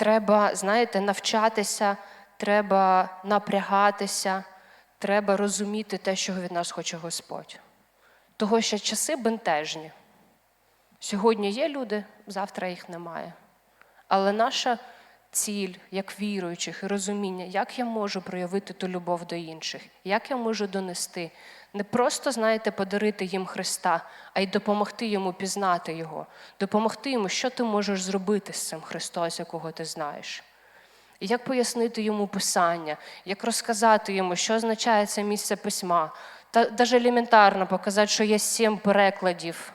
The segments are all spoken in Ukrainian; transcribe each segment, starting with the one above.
треба, знаєте, навчатися, треба напрягатися, треба розуміти те, що від нас хоче Господь. Того, що часи бентежні. Сьогодні є люди, завтра їх немає. Але наша ціль, як віруючих, і розуміння, як я можу проявити ту любов до інших, як я можу донести, не просто, знаєте, подарити їм Христа, а й допомогти йому пізнати Його, допомогти йому, що ти можеш зробити з цим Христос, якого ти знаєш. Як пояснити йому Писання, як розказати йому, що означає це місце письма, та навіть елементарно показати, що є сім перекладів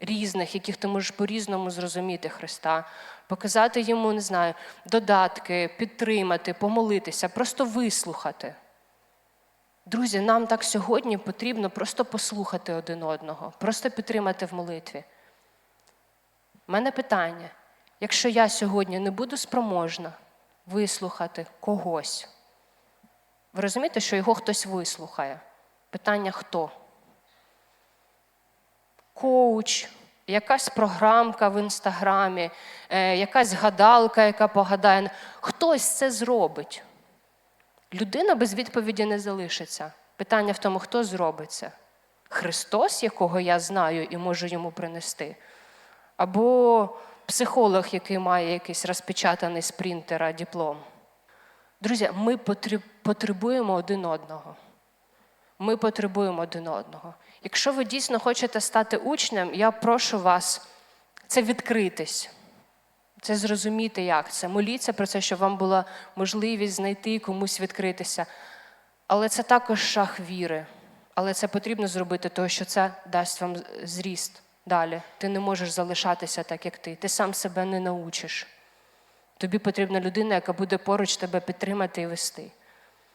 різних, яких ти можеш по-різному зрозуміти Христа, показати йому, не знаю, додатки, підтримати, помолитися, просто вислухати. Друзі, нам так сьогодні потрібно просто послухати один одного, просто підтримати в молитві. У мене питання: якщо я сьогодні не буду спроможна вислухати когось, ви розумієте, що його хтось вислухає? Питання хто? Коуч, якась програмка в інстаграмі, е, якась гадалка, яка погадає. Хтось це зробить. Людина без відповіді не залишиться. Питання в тому, хто зробить це? Христос, якого я знаю і можу йому принести, або психолог, який має якийсь розпечатаний з принтера диплом. Друзі, ми потребуємо один одного. Ми потребуємо один одного. Якщо ви дійсно хочете стати учнем, я прошу вас це відкритись, це зрозуміти, як це. Моліться про це, щоб вам була можливість знайти і комусь відкритися. Але це також шаг віри. Але це потрібно зробити, тому що це дасть вам зріст далі. Ти не можеш залишатися так, як ти. Ти сам себе не научиш. Тобі потрібна людина, яка буде поруч тебе підтримати і вести.